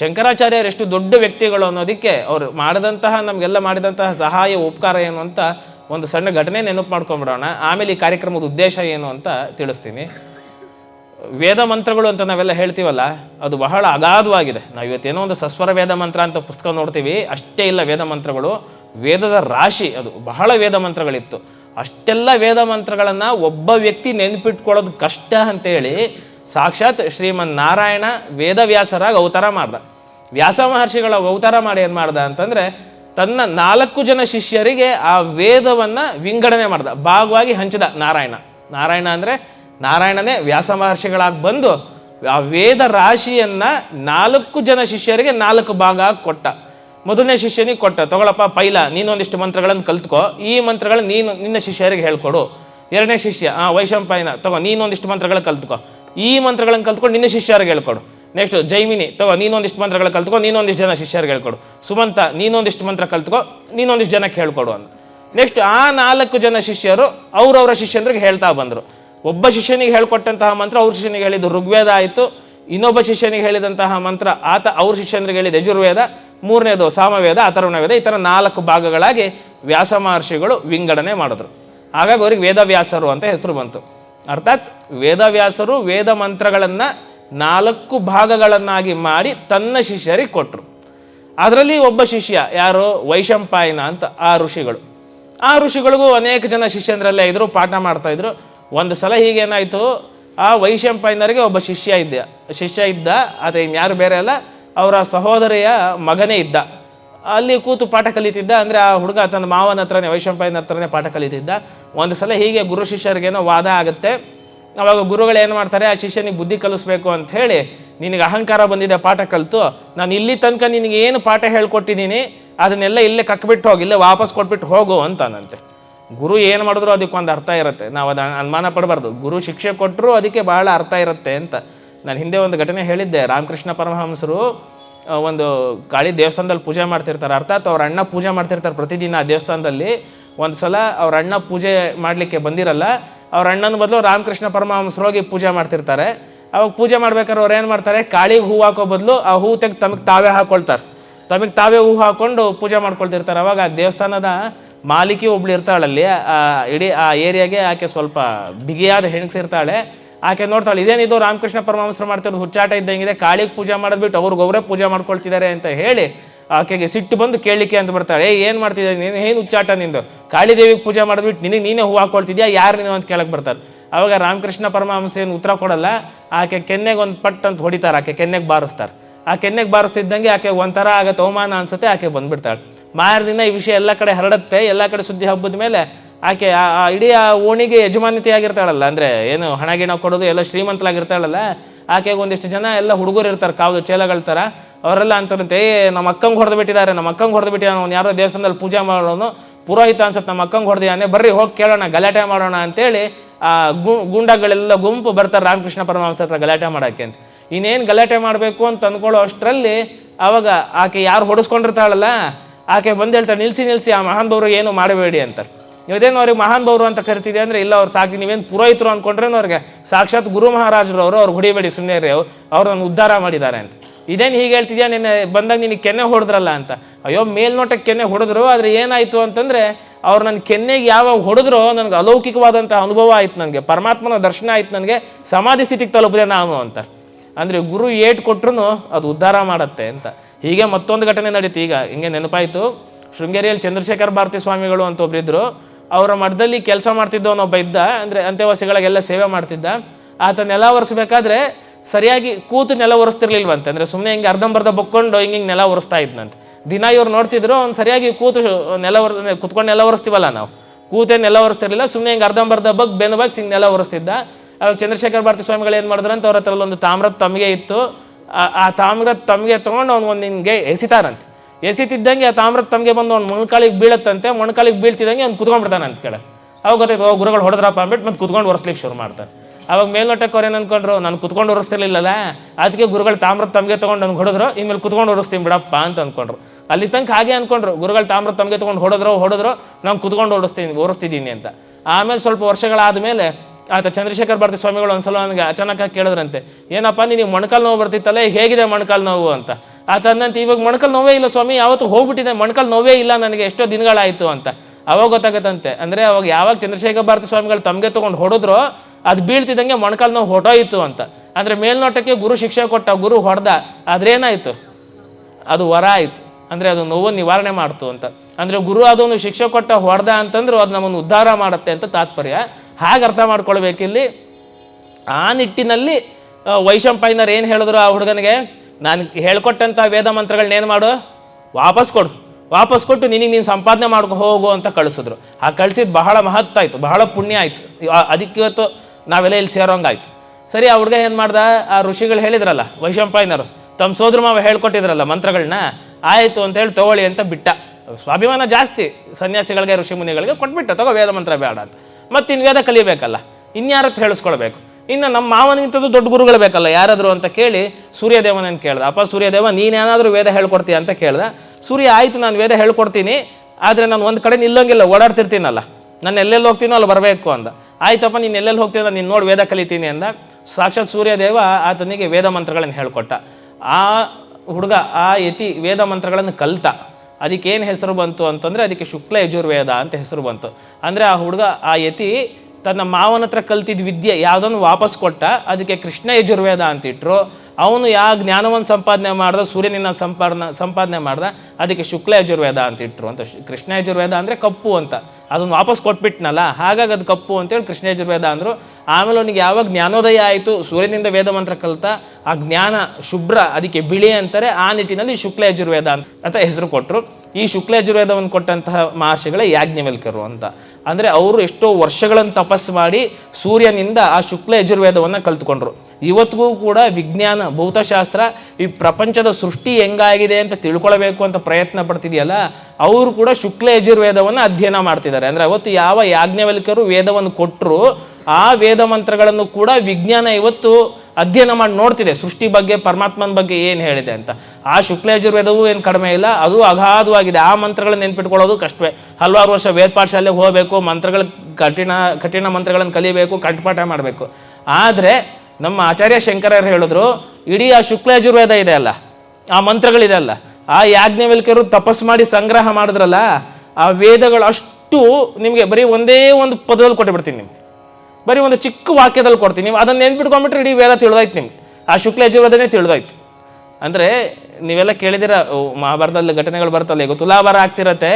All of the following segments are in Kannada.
ಶಂಕರಾಚಾರ್ಯರು ಎಷ್ಟು ದೊಡ್ಡ ವ್ಯಕ್ತಿಗಳು ಅನ್ನೋದಕ್ಕೆ ಅವರು ಮಾಡಿದಂತಹ, ನಮಗೆಲ್ಲ ಮಾಡಿದಂತಹ ಸಹಾಯ, ಉಪಕಾರ ಏನು ಅಂತ ಒಂದು ಸಣ್ಣ ಘಟನೆ ನೆನಪು ಮಾಡ್ಕೊಂಡ್ಬಿಡೋಣ ಆಮೇಲೆ ಈ ಕಾರ್ಯಕ್ರಮದ ಉದ್ದೇಶ ಏನು ಅಂತ ತಿಳಿಸ್ತೀನಿ. ವೇದ ಮಂತ್ರಗಳು ಅಂತ ನಾವೆಲ್ಲ ಹೇಳ್ತೀವಲ್ಲ, ಅದು ಬಹಳ ಅಗಾಧವಾಗಿದೆ. ನಾವು ಇವತ್ತೇನೋ ಒಂದು ಸಸ್ವರ ವೇದ ಮಂತ್ರ ಅಂತ ಪುಸ್ತಕ ನೋಡ್ತೀವಿ, ಅಷ್ಟೇ ಇಲ್ಲ ವೇದ ಮಂತ್ರಗಳು. ವೇದದ ರಾಶಿ ಅದು, ಬಹಳ ವೇದ ಮಂತ್ರಗಳಿತ್ತು. ಅಷ್ಟೆಲ್ಲ ವೇದ ಮಂತ್ರಗಳನ್ನು ಒಬ್ಬ ವ್ಯಕ್ತಿ ನೆನಪಿಟ್ಕೊಳ್ಳೋದು ಕಷ್ಟ ಅಂತೇಳಿ ಸಾಕ್ಷಾತ್ ಶ್ರೀಮನ್ ನಾರಾಯಣ ವೇದವ್ಯಾಸರಾಗಿ ಅವತಾರ ಮಾಡ್ದ. ವ್ಯಾಸ ಮಹರ್ಷಿಗಳ ಅವತಾರ ಮಾಡಿ ಏನು ಮಾಡ್ದ ಅಂತಂದರೆ ತನ್ನ ನಾಲ್ಕು ಜನ ಶಿಷ್ಯರಿಗೆ ಆ ವೇದವನ್ನು ವಿಂಗಡಣೆ ಮಾಡ್ದ. ಭಾಗವಾಗಿ ಹಂಚಿದ ನಾರಾಯಣ. ನಾರಾಯಣ ಅಂದರೆ ನಾರಾಯಣನೇ ವ್ಯಾಸ ಮಹರ್ಷಿಗಳಾಗಿ ಬಂದು ಆ ವೇದ ರಾಶಿಯನ್ನ ನಾಲ್ಕು ಜನ ಶಿಷ್ಯರಿಗೆ ನಾಲ್ಕು ಭಾಗ ಕೊಟ್ಟ. ಮೊದಲನೇ ಶಿಷ್ಯನಿಗೆ ಕೊಟ್ಟ, ತಗೊಳಪ್ಪ, ಪೈಲ, ನೀನೊಂದಿಷ್ಟು ಮಂತ್ರಗಳನ್ನು ಕಲ್ತ್ಕೋ. ಈ ಮಂತ್ರಗಳನ್ನ ನೀನು, ನಿನ್ನ ಶಿಷ್ಯರಿಗೆ ಹೇಳ್ಕೊಡು. ಎರಡನೇ ಶಿಷ್ಯ ಹಾಂ ವೈಶಂಪಾಯನ, ತಗೋ, ನೀನೊಂದಿಷ್ಟು ಮಂತ್ರಗಳು ಕಲ್ತ್ಕೋ. ಈ ಮಂತ್ರಗಳನ್ನು ಕಲ್ತ್ಕೊಂಡು ನಿನ್ನ ಶಿಷ್ಯರಿಗೆ ಹೇಳ್ಕೊಡು. ನೆಕ್ಸ್ಟ್ ಜೈಮಿನಿ, ತಗೋ, ನೀನೊಂದಿಷ್ಟು ಮಂತ್ರಗಳು ಕಲ್ತ್ಕೊ, ನೀನೊಂದಿಷ್ಟು ಜನ ಶಿಷ್ಯರಿಗೆ ಹೇಳ್ಕೊಡು. ಸುಮಂತ, ನೀನೊಂದಿಷ್ಟು ಮಂತ್ರ ಕಲ್ತ್ಕೊ, ನೀನೊಂದಿಷ್ಟು ಜನಕ್ಕೆ ಹೇಳ್ಕೊಡು ಅಂತ ನೆಕ್ಸ್ಟ್ ಆ ನಾಲ್ಕು ಜನ ಶಿಷ್ಯರು ಅವ್ರವ್ರ ಶಿಷ್ಯಂದ್ರಿಗೆ ಹೇಳ್ತಾ ಬಂದರು. ಒಬ್ಬ ಶಿಷ್ಯನಿಗೆ ಹೇಳ್ಕೊಟ್ಟಂತಹ ಮಂತ್ರ ಅವ್ರ ಶಿಷ್ಯನಿಗೆ ಹೇಳಿದ್ದು ಋಗ್ವೇದ ಆಯಿತು. ಇನ್ನೊಬ್ಬ ಶಿಷ್ಯನಿಗೆ ಹೇಳಿದಂತಹ ಮಂತ್ರ ಆತ ಅವ್ರ ಶಿಷ್ಯಂದ್ರಿಗೆ ಹೇಳಿದ ಯಜುರ್ವೇದ. ಮೂರನೇದು ಸಾಮವೇದ, ಅಥರ್ವಣವೇದ, ಈ ಥರ ನಾಲ್ಕು ಭಾಗಗಳಾಗಿ ವ್ಯಾಸ ಮಹರ್ಷಿಗಳು ವಿಂಗಡಣೆ ಮಾಡಿದ್ರು. ಹಾಗಾಗಿ ಅವ್ರಿಗೆ ವೇದವ್ಯಾಸರು ಅಂತ ಹೆಸರು ಬಂತು. ಅರ್ಥಾತ್ ವೇದವ್ಯಾಸರು ವೇದ ಮಂತ್ರಗಳನ್ನು ನಾಲ್ಕು ಭಾಗಗಳನ್ನಾಗಿ ಮಾಡಿ ತನ್ನ ಶಿಷ್ಯರಿಗೆ ಕೊಟ್ಟರು ಅದರಲ್ಲಿ ಒಬ್ಬ ಶಿಷ್ಯ ಯಾರು? ವೈಶಂಪಾಯನ ಅಂತ ಆ ಋಷಿಗಳು. ಆ ಋಷಿಗಳಿಗೂ ಅನೇಕ ಜನ ಶಿಷ್ಯಂದ್ರಲ್ಲೇ ಇದ್ದರು ಪಾಠ ಮಾಡ್ತಾ ಇದ್ರು. ಒಂದು ಸಲ ಹೀಗೇನಾಯಿತು? ಆ ವೈಶಂಪಾಯನರಿಗೆ ಒಬ್ಬ ಶಿಷ್ಯ ಇದ್ದ ಶಿಷ್ಯ ಇದ್ದ, ಆತ ಇನ್ಯಾರು ಬೇರೆ ಅಲ್ಲ, ಅವರ ಸಹೋದರಿಯ ಮಗನೇ ಇದ್ದ. ಅಲ್ಲಿ ಕೂತು ಪಾಠ ಕಲಿತಿದ್ದ, ಅಂದರೆ ಆ ಹುಡುಗ ತನ್ನ ಮಾವನ ಹತ್ರನೇ, ವೈಶಂಪಾಯನ ಹತ್ರನೇ ಪಾಠ ಕಲಿತಿದ್ದ. ಒಂದು ಸಲ ಹೀಗೆ ಗುರು ಶಿಷ್ಯರಿಗೇನೋ ವಾದ ಆಗುತ್ತೆ. ಅವಾಗ ಗುರುಗಳು ಏನು ಮಾಡ್ತಾರೆ, ಆ ಶಿಷ್ಯನಿಗೆ ಬುದ್ಧಿ ಕಲಿಸ್ಬೇಕು ಅಂತ ಹೇಳಿ, ನಿನಗೆ ಅಹಂಕಾರ ಬಂದಿದೆ, ಪಾಠ ಕಲಿತು. ನಾನು ಇಲ್ಲಿ ತನಕ ನಿನಗೆ ಏನು ಪಾಠ ಹೇಳ್ಕೊಟ್ಟಿದ್ದೀನಿ, ಅದನ್ನೆಲ್ಲ ಇಲ್ಲೇ ಕಕ್ಬಿಟ್ಟು ಹೋಗಿ, ಇಲ್ಲೇ ವಾಪಸ್ ಕೊಟ್ಬಿಟ್ಟು ಹೋಗು ಅಂತಾನಂತೆ. ಗುರು ಏನು ಮಾಡಿದ್ರು ಅದಕ್ಕೊಂದು ಅರ್ಥ ಇರುತ್ತೆ. ನಾವು ಅದು ಅನುಮಾನ ಪಡಬಾರ್ದು. ಗುರು ಶಿಕ್ಷೆ ಕೊಟ್ಟರು ಅದಕ್ಕೆ ಬಹಳ ಅರ್ಥ ಇರುತ್ತೆ ಅಂತ. ನಾನು ಹಿಂದೆ ಒಂದು ಘಟನೆ ಹೇಳಿದ್ದೆ, ರಾಮಕೃಷ್ಣ ಪರಮಹಂಸರು. ಒಂದು ಕಾಳಿ ದೇವಸ್ಥಾನದಲ್ಲಿ ಪೂಜೆ ಮಾಡ್ತಿರ್ತಾರೆ. ಅರ್ಥಾತ್ ಅವ್ರ ಅಣ್ಣ ಪೂಜೆ ಮಾಡ್ತಿರ್ತಾರೆ ಪ್ರತಿದಿನ ಆ ದೇವಸ್ಥಾನದಲ್ಲಿ. ಒಂದು ಸಲ ಅವ್ರ ಅಣ್ಣ ಪೂಜೆ ಮಾಡಲಿಕ್ಕೆ ಬಂದಿರಲ್ಲ, ಅವ್ರ ಅಣ್ಣನ ಬದಲು ರಾಮಕೃಷ್ಣ ಪರಮಹಂಸರು ಹೋಗಿ ಪೂಜೆ ಮಾಡ್ತಿರ್ತಾರೆ. ಅವಾಗ ಪೂಜೆ ಮಾಡ್ಬೇಕಾದ್ರೆ ಅವ್ರು ಏನು ಮಾಡ್ತಾರೆ? ಕಾಳಿಗೆ ಹೂ ಹಾಕೋ ಬದಲು ಆ ಹೂ ತೆಗೆದು ತಮಗೆ ತಾವೇ ಹಾಕೊಳ್ತಾರೆ. ತಮಗೆ ತಾವೇ ಹೂ ಹಾಕ್ಕೊಂಡು ಪೂಜೆ ಮಾಡ್ಕೊಳ್ತಿರ್ತಾರೆ. ಅವಾಗ ಆ ದೇವಸ್ಥಾನದ ಮಾಲಿಕಿ ಒಬ್ಳು ಇರ್ತಾಳಲ್ಲಿ, ಆ, ಇಡೀ ಆ ಏರಿಯಾಗೆ ಆಕೆ ಸ್ವಲ್ಪ ಬಿಗಿಯಾದ ಹೆಣ್ಸಿರ್ತಾಳೆ ಆಕೆ ನೋಡ್ತಾಳೆ ಇದೇನಿದು ರಾಮಕೃಷ್ಣ ಪರಮಹಂಸರು ಮಾಡ್ತಿರೋದು ಹುಚ್ಚಾಟ ಇದ್ದಂಗಿದೆ, ಕಾಳಿಗೆ ಪೂಜೆ ಮಾಡೋದ್ಬಿಟ್ಟು ಅವ್ರಿಗೆ ಗೌರೆ ಪೂಜೆ ಮಾಡ್ಕೊಳ್ತಿದ್ದಾರೆ ಅಂತ ಹೇಳಿ ಆಕೆಗೆ ಸಿಟ್ಟು ಬಂದು ಕೇಳಲಿಕ್ಕೆ ಅಂತ ಬರ್ತಾಳೆ ಏ ಏನು ಮಾಡ್ತಿದ್ದೆ ನೀನು ಏನು ಹುಚ್ಚಾಟ ನಿಂದು? ಕಾಳಿದೇವಿಗೆ ಪೂಜೆ ಮಾಡಿದ್ಬಿಟ್ಟು ನಿನಗೆ ನೀನೇ ಹೂ ಹಾಕೊಳ್ತಿದ್ಯಾ? ಯಾರು ನೀನು? ಅಂತ ಕೇಳಕ್ಕೆ ಬರ್ತಾರೆ. ಅವಾಗ ರಾಮಕೃಷ್ಣ ಪರಮಹಂಸ ಏನು ಉತ್ತರ ಕೊಡಲ್ಲ, ಆಕೆ ಕೆನ್ನೆಗೆ ಒಂದು ಪಟ್ ಅಂತ ಹೊಡಿತಾರೆ, ಆಕೆ ಕೆನ್ನೆಗೆ ಬಾರಿಸ್ತಾರೆ. ಆ ಕೆನ್ನೆಗೆ ಬಾರಿಸ್ತಿದ್ದಂಗೆ ಆಕೆ ಒಂಥರ ಆಗತ್ತೆ, ಅವಮಾನ ಅನ್ಸುತ್ತೆ, ಆಕೆ ಬಂದುಬಿಡ್ತಾಳೆ. ಮಾರ ದಿನ ಈ ವಿಷಯ ಎಲ್ಲ ಕಡೆ ಹರಡುತ್ತೆ, ಎಲ್ಲ ಕಡೆ ಸುದ್ದಿ ಹಬ್ಬದ ಮೇಲೆ ಆಕೆ ಆ- ಇಡೀ ಆ ಓಣಿಗೆ ಯಜಮಾನತೆಯಾಗಿರ್ತಾಳಲ್ಲ, ಅಂದರೆ ಏನು ಹಣ ಗಿಣ ಕೊಡೋದು ಎಲ್ಲ ಶ್ರೀಮಂತಲಾಗಿರ್ತಾಳಲ್ಲ ಆಕೆಗೆ ಒಂದಿಷ್ಟು ಜನ ಎಲ್ಲ ಹುಡುಗರು ಇರ್ತಾರೆ, ಕಾವ್ದು ಚೇಲಗಳ ಥರ ಅವರೆಲ್ಲ ಅಂತಾರಂತೆ, ಏ, ನಮ್ಮ ಅಕ್ಕಂಗೆ ಹೊಡೆದು ಬಿಟ್ಟಿದ್ದಾರೆ ನಮ್ಮ ಅಕ್ಕಂಗೆ ಹೊಡೆದು ಬಿಟ್ಟಿದ್ದಾನೆ ಅವ್ನು ಯಾರೋ ದೇವಸ್ಥಾನದಲ್ಲಿ ಪೂಜೆ ಮಾಡೋನು, ಪುರೋಹಿತ ಅನ್ಸತ್ತೆ ನಮ್ಮ ಅಕ್ಕಂಗೆ ಹೊಡೆದಿದ್ದಾನೆ ಬರ್ರಿ, ಹೋಗಿ ಕೇಳೋಣ, ಗಲಾಟೆ ಮಾಡೋಣ ಅಂತೇಳಿ ಆ ಗು ಗೂಂಡಗಳೆಲ್ಲ ಗುಂಪು ಬರ್ತಾರೆ, ರಾಮಕೃಷ್ಣ ಪರಮಹಂಸ ಹತ್ರ ಗಲಾಟೆ ಮಾಡೋಕ್ಕೆ ಅಂತ. ಇನ್ನೇನು ಗಲಾಟೆ ಮಾಡಬೇಕು ಅಂತ ಅಂದ್ಕೊಳ್ಳೋ ಅಷ್ಟರಲ್ಲಿ ಆವಾಗ ಆಕೆ ಯಾರು ಹೊಡೆಸ್ಕೊಂಡಿರ್ತಾಳಲ್ಲ, ಆಕೆ ಬಂದು ಹೇಳ್ತಾಳೆ, ನಿಲ್ಸಿ ನಿಲ್ಸಿ, ಆ ಮಹಾನ್ ಏನು ಮಾಡಬೇಡಿ ಅಂತಾರೆ. ಇದೇನು ಅವ್ರಿಗೆ ಮಹಾನ್ ಬೌರು ಅಂತ ಕರಿತಿದೆ ಅಂದರೆ ಇಲ್ಲ, ಅವ್ರು ಸಾಕಿ, ನೀವೇನು ಪುರೋಹಿತರು ಅಂದ್ಕೊಂಡ್ರೇನು ಅವ್ರಿಗೆ ಸಾಕ್ಷಾತ್ ಗುರು ಮಹಾರಾಜರು ಅವರು, ಅವ್ರು ಹೊಡಿಬೇಡಿ ಸುಮ್ಮನೆ ಅವ್ರು ನನ್ನ ಉದ್ಧಾರ ಮಾಡಿದ್ದಾರೆ ಅಂತ. ಇದೇನು ಹೀಗೆ ಹೇಳ್ತಿದ್ಯಾ, ನಿನ್ನೆ ಬಂದಾಗ ನಿನಗೆ ಕೆನ್ನೆ ಹೊಡೆದ್ರಲ್ಲ ಅಂತ. ಅಯ್ಯೋ, ಮೇಲ್ನೋಟಕ್ಕೆ ಕೆನ್ನೆ ಹೊಡೆದ್ರು, ಆದರೆ ಏನಾಯಿತು ಅಂತಂದರೆ ಅವ್ರು ನನ್ನ ಕೆನ್ನೆಗೆ ಯಾವಾಗ ಹೊಡೆದ್ರೋ ನನಗೆ ಅಲೌಕಿಕವಾದಂಥ ಅನುಭವ ಆಯ್ತು ನನಗೆ. ಪರಮಾತ್ಮನ ದರ್ಶನ ಆಯ್ತು ನನಗೆ. ಸಮಾಧಿ ಸ್ಥಿತಿಗೆ ತಲುಪಿದೆ ನಾನು ಅಂತ. ಅಂದರೆ ಗುರು ಏಟ್ ಕೊಟ್ರು ಅದು ಉದ್ಧಾರ ಮಾಡತ್ತೆ ಅಂತ. ಹೀಗೆ ಮತ್ತೊಂದು ಘಟನೆ ನಡೀತು. ಈಗ ಹಿಂಗೆ ನೆನಪಾಯಿತು. ಶೃಂಗೇರಿಯಲ್ಲಿ ಚಂದ್ರಶೇಖರ್ ಭಾರತಿ ಸ್ವಾಮಿಗಳು ಅಂತ ಒಬ್ಬರಿದ್ದರು ಅವರ ಮಠದಲ್ಲಿ ಕೆಲಸ ಮಾಡ್ತಿದ್ದವನೊಬ್ಬ ಇದ್ದ, ಅಂದರೆ ಅಂತ್ಯವಾಸಿಗಳಿಗೆಲ್ಲ ಸೇವೆ ಮಾಡ್ತಿದ್ದ. ಆತ ನೆಲ ಒರೆಸ್ಬೇಕಾದ್ರೆ ಸರಿಯಾಗಿ ಕೂತು ನೆಲ ಒರೆಸ್ತಿರ್ಲಿಲ್ವಂತೆ. ಅಂದರೆ ಸುಮ್ಮನೆ ಹಿಂಗೆ ಅರ್ಧಂಬರ್ಧ ಬಕ್ಕೊಂಡು ಹಿಂಗೆ ಹಿಂಗೆ ನೆಲ ಒರೆಸ್ತಾ ಇದ್ನಂತೆ. ದಿನ ಇವ್ರು ನೋಡ್ತಿದ್ರು, ಅವ್ನು ಸರಿಯಾಗಿ ಕೂತು ನೆಲ ಒರೆಸ್ ಕುತ್ಕೊಂಡು ನೆಲ ಒರೆಸ್ತೀವಲ್ಲ ನಾವು. ಕೂತೇ ನೆಲ ಒರೆಸ್ತಿರ್ಲಿಲ್ಲ ಸುಮ್ಮನೆ ಹಿಂಗೆ ಅರ್ಧಂಬರ್ಧ ಬಗ್ ಬೆನ್ನು ಬಾಗಿ ಹಿಂಗೆ ನೆಲ ಒರೆಸ್ತಿದ್ದ. ಅವಾಗ ಚಂದ್ರಶೇಖರ್ ಭಾರತಿ ಸ್ವಾಮಿಗಳು ಏನು ಮಾಡಿದ್ರು ಅಂತ ಅವ್ರ ಹತ್ರ ಒಂದು ತಾಮ್ರದ ತಮಗೆ ಇತ್ತು. ಆ- ತಾಮ್ರದ ತಮಗೆ ತೊಗೊಂಡು ಅವ್ನು ಒಂದು ಹಿಂಗೆ ಎಸಿತಾರಂತೆ ಎಸಿತಿದ್ದಂಗೆ ಆ ತಾಮ್ರದ ತಮಗೆ ಬಂದು ಅವ್ನು ಮೊಣಕಾಲಿಗೆ ಬೀಳತ್ತಂತೆ, ಮೊಣಕಾಲಿಗೆ ಬೀಳ್ತಿದ್ದಂಗೆ ಅವ್ನು ಕುತ್ಕೊಂಡ್ಬಿಡ್ತಾನೆ ಅಂತ ಕೇಳ. ಅವಾಗ ಗೊತ್ತಾಯ್ತು ಅವಾಗ ಗುರುಗಳು ಹೊಡೆದ್ರಪ್ಪ ಅಂದ್ಬಿಟ್ಟು ಮತ್ತೆ ಕುತ್ಕೊಂಡು ಒರೆಸ್ಲಿಕ್ಕೆ ಶುರು ಮಾಡ್ತಾರೆ. ಅವಾಗ ಮೇಲ್ನೋಟಕ್ಕೆ ಅವ್ರು ಏನು ಅನ್ಕೊಂಡ್ರು, ನಾನು ಕುತ್ಕೊಂಡು ಒರೆಸ್ತಿರ್ಲಿಲ್ಲಲ್ಲ ಅದಕ್ಕೆ ಗುರುಗಳು ತಾಮ್ರದ ತಮಗೆ ತೊಗೊಂಡು ನನ್ಗೆ ಹೊಡೆದ್ರು, ಇನ್ಮೇಲೆ ಕುತ್ಕೊಂಡು ಒರೆಸ್ತೀನಿ ಬಿಡಪ್ಪ ಅಂತ ಅಂದ್ಕೊಂಡ್ರು ಅಲ್ಲಿ ತನಕ ಹಾಗೆ ಅಂದ್ಕೊಂಡ್ರು ಗುರುಗಳು ತಾಮ್ರದ ತಮಗೆ ತೊಗೊಂಡು ಹೊಡೆದ್ರು ಹೊಡೆದ್ರು, ನಾನು ಕುತ್ಕೊಂಡು ಓಡಿಸ್ತೀನಿ ಓಡಿಸ್ತಿದ್ದೀನಿ ಅಂತ. ಆಮೇಲೆ ಸ್ವಲ್ಪ ವರ್ಷಗಳಾದ ಮೇಲೆ ಆತ ಚಂದ್ರಶೇಖರ್ ಭಾರತಿ ಸ್ವಾಮಿಗಳು ಒಂದ್ಸಲ ನನಗೆ ಅಚಾನಕ್ಕಾಗಿ ಆಗಿ ಕೇಳಿದ್ರಂತೆ, ಏನಪ್ಪ ನೀನು ಮೊಣಕಾಲು ನೋವು ಬರ್ತಿತ್ತಲ್ಲ, ಹೇಗಿದೆ ಮೊಣಕಾಲು ನೋವು? ಅಂತ. ಆತ ಅಂದಂತ ಇವಾಗ ಮೊಣಕಲ್ ನೋವೇ ಇಲ್ಲ ಸ್ವಾಮಿ, ಯಾವತ್ತು ಹೋಗ್ಬಿಟ್ಟಿದೆ, ಮೊಣಕಲ್ ನೋವೇ ಇಲ್ಲ ನನಗೆ, ಎಷ್ಟೋ ದಿನಗಳಾಯಿತು ಅಂತ. ಅವಾಗ ಗೊತ್ತಾಗತ್ತಂತೆ. ಅಂದರೆ ಅವಾಗ ಯಾವಾಗ ಚಂದ್ರಶೇಖರ ಭಾರತಿ ಸ್ವಾಮಿಗಳು ತಮಗೆ ತೊಗೊಂಡು ಹೊಡೆದ್ರು, ಅದು ಬೀಳ್ತಿದ್ದಂಗೆ ಮೊಣಕಾಲು ನೋವು ಹೊಟ್ಟೋಯಿತು ಅಂತ. ಅಂದರೆ ಮೇಲ್ನೋಟಕ್ಕೆ ಗುರು ಶಿಕ್ಷೆ ಕೊಟ್ಟ ಗುರು ಹೊಡೆದ ಆದ್ರೇನಾಯಿತು ಅದು ವರ ಆಯಿತು. ಅಂದರೆ ಅದು ನೋವು ನಿವಾರಣೆ ಮಾಡ್ತು ಅಂತ. ಅಂದರೆ ಗುರು ಅದೊಂದು ಶಿಕ್ಷೆ ಕೊಟ್ಟ ಹೊಡೆದ ಅಂತಂದ್ರು ಅದು ನಮ್ಮನ್ನು ಉದ್ಧಾರ ಮಾಡುತ್ತೆ ಅಂತ ತಾತ್ಪರ್ಯ. ಹಾಗೆ ಅರ್ಥ ಮಾಡ್ಕೊಳ್ಬೇಕಿಲ್ಲಿ. ಆ ನಿಟ್ಟಿನಲ್ಲಿ ವೈಶಂಪಾಯಿನವ್ರು ಏನು ಹೇಳಿದ್ರು ಆ ಹುಡುಗನಿಗೆ? ನಾನು ಹೇಳ್ಕೊಟ್ಟಂಥ ವೇದ ಮಂತ್ರಗಳನ್ನೇನು ಮಾಡು? ವಾಪಸ್ ಕೊಡು. ವಾಪಸ್ ಕೊಟ್ಟು ನಿನಗೆ ನೀನು ಸಂಪಾದನೆ ಮಾಡ್ಕೊ, ಹೋಗು ಅಂತ ಕಳಿಸಿದ್ರು. ಆ ಕಳಿಸಿದ್ದು ಬಹಳ ಮಹತ್ವ ಆಯಿತು, ಬಹಳ ಪುಣ್ಯ ಆಯಿತು. ಅದಕ್ಕೆ ಇವತ್ತು ನಾವೆಲ್ಲ ಇಲ್ಲಿ ಸೇರೋಂಗಾಯ್ತು. ಸರಿ, ಆ ಹುಡುಗ ಏನು ಮಾಡ್ದ? ಆ ಋಷಿಗಳು ಹೇಳಿದ್ರಲ್ಲ ವೈಶಂಪಾಯಿನವರು ತಮ್ಮ ಸೋದರ ಮಾವ ಹೇಳ್ಕೊಟ್ಟಿದ್ರಲ್ಲ ಮಂತ್ರಗಳನ್ನ ಆಯಿತು ಅಂತೇಳಿ ತಗೊಳ್ಳಿ ಅಂತ ಬಿಟ್ಟ. ಸ್ವಾಭಿಮಾನ ಜಾಸ್ತಿ, ಸನ್ಯಾಸಿಗಳಿಗೆ, ಋಷಿ ಮುನಿಗಳಿಗೆ ಕೊಟ್ಬಿಟ್ಟ, ತಗೋ ವೇದ ಮಂತ್ರ ಬೇಡ ಅಂತ. ಮತ್ತೆ ಇನ್ನು ವೇದ ಕಲಿಬೇಕಲ್ಲ, ಇನ್ಯಾರತ್ರ ಹೇಳಿಸ್ಕೊಳ್ಬೇಕು? ಇನ್ನು ನಮ್ಮ ಮಾವನಿಗಿಂತದ್ದು ದೊಡ್ಡ ಗುರುಗಳು ಬೇಕಲ್ಲ, ಯಾರಾದರೂ ಅಂತ ಕೇಳಿ ಸೂರ್ಯದೇವನನ್ನು ಕೇಳ್ದೆ. ಅಪ್ಪ ಸೂರ್ಯದೇವ ನೀನೇನಾದರೂ ವೇದ ಹೇಳ್ಕೊಡ್ತೀಯ ಅಂತ ಕೇಳ್ದೆ. ಸೂರ್ಯ, ಆಯಿತು, ನಾನು ವೇದ ಹೇಳ್ಕೊಡ್ತೀನಿ, ಆದರೆ ನಾನು ಒಂದು ಕಡೆ ನಿಲ್ಲೋಂಗಿಲ್ಲ, ಓಡಾಡ್ತಿರ್ತೀನಲ್ಲ. ನಾನು ಎಲ್ಲೆಲ್ಲಿ ಹೋಗ್ತೀನೋ ಅಲ್ಲಿ ಬರಬೇಕು ಅಂದ. ಆಯ್ತಪ್ಪ, ನೀನು ಎಲ್ಲೆಲ್ಲಿ ಹೋಗ್ತೀನೋ ನೀನು ನೋಡಿ ವೇದ ಕಲಿತೀನಿ ಅಂದ. ಸಾಕ್ಷಾತ್ ಸೂರ್ಯದೇವ ಆತನಿಗೆ ವೇದ ಮಂತ್ರಗಳನ್ನು ಹೇಳ್ಕೊಟ್ಟ. ಆ ಹುಡುಗ, ಆ ಯತಿ ವೇದ ಮಂತ್ರಗಳನ್ನು ಕಲ್ತ. ಅದಕ್ಕೆ ಏನು ಹೆಸರು ಬಂತು ಅಂತಂದರೆ, ಅದಕ್ಕೆ ಶುಕ್ಲ ಯಜುರ್ವೇದ ಅಂತ ಹೆಸರು ಬಂತು. ಅಂದರೆ ಆ ಹುಡುಗ, ಆ ಯತಿ ತನ್ನ ಮಾವನ ಹತ್ರ ಕಲ್ತಿದ್ದ ವಿದ್ಯೆ ಯಾವುದನ್ನು ವಾಪಸ್ ಕೊಟ್ಟ, ಅದಕ್ಕೆ ಕೃಷ್ಣ ಯಜುರ್ವೇದ ಅಂತಿಟ್ರು. ಅವನು ಯಾವ ಜ್ಞಾನವನ್ನು ಸಂಪಾದನೆ ಮಾಡ್ದ, ಸೂರ್ಯನಿಂದ ಸಂಪಾದನೆ ಸಂಪಾದನೆ ಮಾಡ್ದ, ಅದಕ್ಕೆ ಶುಕ್ಲ ಯಜುರ್ವೇದ ಅಂತ. ಇಟ್ರು ಅಂತ ಕೃಷ್ಣ ಯಜುರ್ವೇದ ಅಂದರೆ ಕಪ್ಪು ಅಂತ. ಅದನ್ನು ವಾಪಸ್ ಕೊಟ್ಬಿಟ್ನಲ್ಲ, ಹಾಗಾಗಿ ಅದು ಕಪ್ಪು ಅಂತೇಳಿ ಕೃಷ್ಣ ಯಜುರ್ವೇದ ಅಂದರು. ಆಮೇಲೆ ಅವನಿಗೆ ಯಾವಾಗ ಜ್ಞಾನೋದಯ ಆಯಿತು, ಸೂರ್ಯನಿಂದ ವೇದ ಮಂತ್ರ ಕಲಿತ, ಆ ಜ್ಞಾನ ಶುಭ್ರ, ಅದಕ್ಕೆ ಬಿಳಿ ಅಂತಾರೆ, ಆ ನಿಟ್ಟಿನಲ್ಲಿ ಶುಕ್ಲ ಯಜುರ್ವೇದ ಅಂತ ಹೆಸರು ಕೊಟ್ಟರು ಈ ಶುಕ್ಲ ಯಜುರ್ವೇದವನ್ನು ಕೊಟ್ಟಂತಹ ಮಹರ್ಷಿಗಳೇ ಯಾಜ್ಞವಲ್ಕರು ಅಂತ. ಅಂದರೆ ಅವರು ಎಷ್ಟೋ ವರ್ಷಗಳನ್ನು ತಪಸ್ಸು ಮಾಡಿ ಸೂರ್ಯನಿಂದ ಆ ಶುಕ್ಲ ಯಜುರ್ವೇದವನ್ನು ಕಲ್ತ್ಕೊಂಡ್ರು. ಇವತ್ತಿಗೂ ಕೂಡ ವಿಜ್ಞಾನ, ಭೌತಶಾಸ್ತ್ರ ಈ ಪ್ರಪಂಚದ ಸೃಷ್ಟಿ ಹೆಂಗಾಗಿದೆ ಅಂತ ತಿಳ್ಕೊಳ್ಬೇಕು ಅಂತ ಪ್ರಯತ್ನ ಪಡ್ತಿದೆಯಲ್ಲ, ಅವರು ಕೂಡ ಶುಕ್ಲ ಯಜುರ್ವೇದವನ್ನು ಅಧ್ಯಯನ ಮಾಡ್ತಿದ್ದಾರೆ. ಅಂದರೆ ಅವತ್ತು ಯಾವ ಯಾಜ್ಞವಲ್ಕರು ವೇದವನ್ನು ಕೊಟ್ಟರು ಆ ವೇದ ಮಂತ್ರಗಳನ್ನು ಕೂಡ ವಿಜ್ಞಾನ ಇವತ್ತು ಅಧ್ಯಯನ ಮಾಡಿ ನೋಡ್ತಿದೆ, ಸೃಷ್ಟಿ ಬಗ್ಗೆ, ಪರಮಾತ್ಮನ ಬಗ್ಗೆ ಏನು ಹೇಳಿದೆ ಅಂತ. ಆ ಶುಕ್ಲಯಜುರ್ವೇದವೂ ಏನು ಕಡಿಮೆ ಇಲ್ಲ, ಅದು ಅಗಾಧವಾಗಿದೆ. ಆ ಮಂತ್ರಗಳನ್ನ ನೆನ್ಪಿಟ್ಕೊಳ್ಳೋದು ಕಷ್ಟವೇ. ಹಲವಾರು ವರ್ಷ ವೇದ ಪಾಠಶಾಲೆಗೆ ಹೋಗಬೇಕು, ಮಂತ್ರಗಳ ಕಠಿಣ ಕಠಿಣ ಮಂತ್ರಗಳನ್ನು ಕಲಿಬೇಕು, ಕಂಠಪಾಠ ಮಾಡಬೇಕು. ಆದರೆ ನಮ್ಮ ಆಚಾರ್ಯ ಶಂಕರರು ಹೇಳಿದ್ರು, ಇಡೀ ಆ ಶುಕ್ಲಯಜುರ್ವೇದ ಇದೆ ಅಲ್ಲ, ಆ ಮಂತ್ರಗಳಿದೆ ಅಲ್ಲ, ಆ ಯಾಜ್ಞವಲ್ಕ್ಯರು ತಪಸ್ಸು ಮಾಡಿ ಸಂಗ್ರಹ ಮಾಡಿದ್ರಲ್ಲ, ಆ ವೇದಗಳು ಅಷ್ಟು ನಿಮಗೆ ಬರೀ ಒಂದೇ ಒಂದು ಪದದಲ್ಲಿ ಕೊಟ್ಟುಬಿಡ್ತೀನಿ ನಿಮ್ಗೆ. ಬರೀ ಒಂದು ಚಿಕ್ಕ ವಾಕ್ಯದಲ್ಲಿ ಕೊಡ್ತೀನಿ. ನೀವು ಅದನ್ನು ನೆನ್ಪಿಟ್ಕೊಂಡ್ಬಿಟ್ರೆ ಇಡೀ ವೇದ ತಿಳಿದಾಯ್ತು ನಿಮ್ಗೆ. ಆ ಶುಕ್ಲ ಯಜುರ್ವೇದನೇ ತಿಳಿದಾಯ್ತು. ಅಂದರೆ ನೀವೆಲ್ಲ ಕೇಳಿದಿರ ಮಹಾಭಾರತದಲ್ಲಿ ಘಟನೆಗಳು ಬರ್ತಲ್ಲ ಈಗ ತುಲಾಭಾರ ಆಗ್ತಿರತ್ತೆ.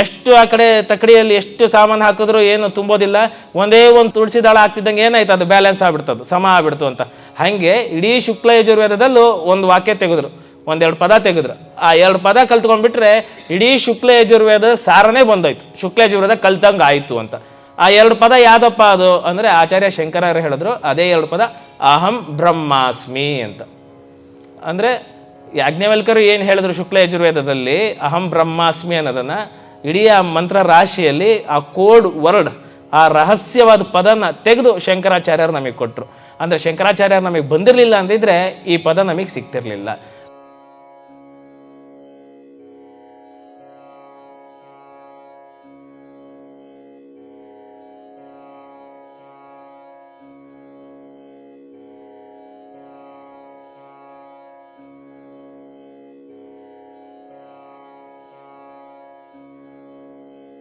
ಎಷ್ಟು ಆ ಕಡೆ ತಕಡಿಯಲ್ಲಿ ಎಷ್ಟು ಸಾಮಾನು ಹಾಕಿದ್ರು ಏನು ತುಂಬೋದಿಲ್ಲ. ಒಂದೇ ಒಂದು ತುಳಸಿ ದಾಳ ಆಗ್ತಿದ್ದಂಗೆ ಏನಾಯ್ತು, ಅದು ಬ್ಯಾಲೆನ್ಸ್ ಆಗ್ಬಿಡ್ತದು ಸಮ ಆಗ್ಬಿಡ್ತು ಅಂತ. ಹಾಗೆ ಇಡೀ ಶುಕ್ಲ ಯಜುರ್ವೇದದಲ್ಲೂ ಒಂದು ವಾಕ್ಯ ತೆಗೆದ್ರು, ಒಂದೆರಡು ಪದ ತೆಗೆದ್ರು. ಆ ಎರಡು ಪದ ಕಲ್ತ್ಕೊಂಡ್ಬಿಟ್ರೆ ಇಡೀ ಶುಕ್ಲ ಯಜುರ್ವೇದ ಸಾರನೇ ಬಂದೋಯ್ತು. ಶುಕ್ಲ ಯಜುರ್ವೇದ ಕಲ್ತಂಗೆ ಆಯಿತು ಅಂತ. ಆ ಎರಡು ಪದ ಯಾವ್ದಪ್ಪ ಅದು? ಅಂದರೆ ಆಚಾರ್ಯ ಶಂಕರರು ಹೇಳಿದ್ರು, ಅದೇ ಎರಡು ಪದ, ಅಹಂ ಬ್ರಹ್ಮಾಸ್ಮಿ ಅಂತ. ಅಂದರೆ ಯಾಜ್ಞವಲ್ಕರು ಏನು ಹೇಳಿದ್ರು ಶುಕ್ಲ ಯಜುರ್ವೇದದಲ್ಲಿ, ಅಹಂ ಬ್ರಹ್ಮಾಸ್ಮಿ ಅನ್ನೋದನ್ನು? ಇಡೀ ಆ ಮಂತ್ರ ರಾಶಿಯಲ್ಲಿ ಆ ಕೋಡ್ ವರ್ಡ್, ಆ ರಹಸ್ಯವಾದ ಪದನ ತೆಗೆದು ಶಂಕರಾಚಾರ್ಯರು ನಮಗೆ ಕೊಟ್ಟರು ಅಂದರೆ ಶಂಕರಾಚಾರ್ಯರು ನಮಗೆ ಬಂದಿರಲಿಲ್ಲ ಅಂದಿದ್ರೆ ಈ ಪದ ನಮಗೆ ಸಿಗ್ತಿರ್ಲಿಲ್ಲ.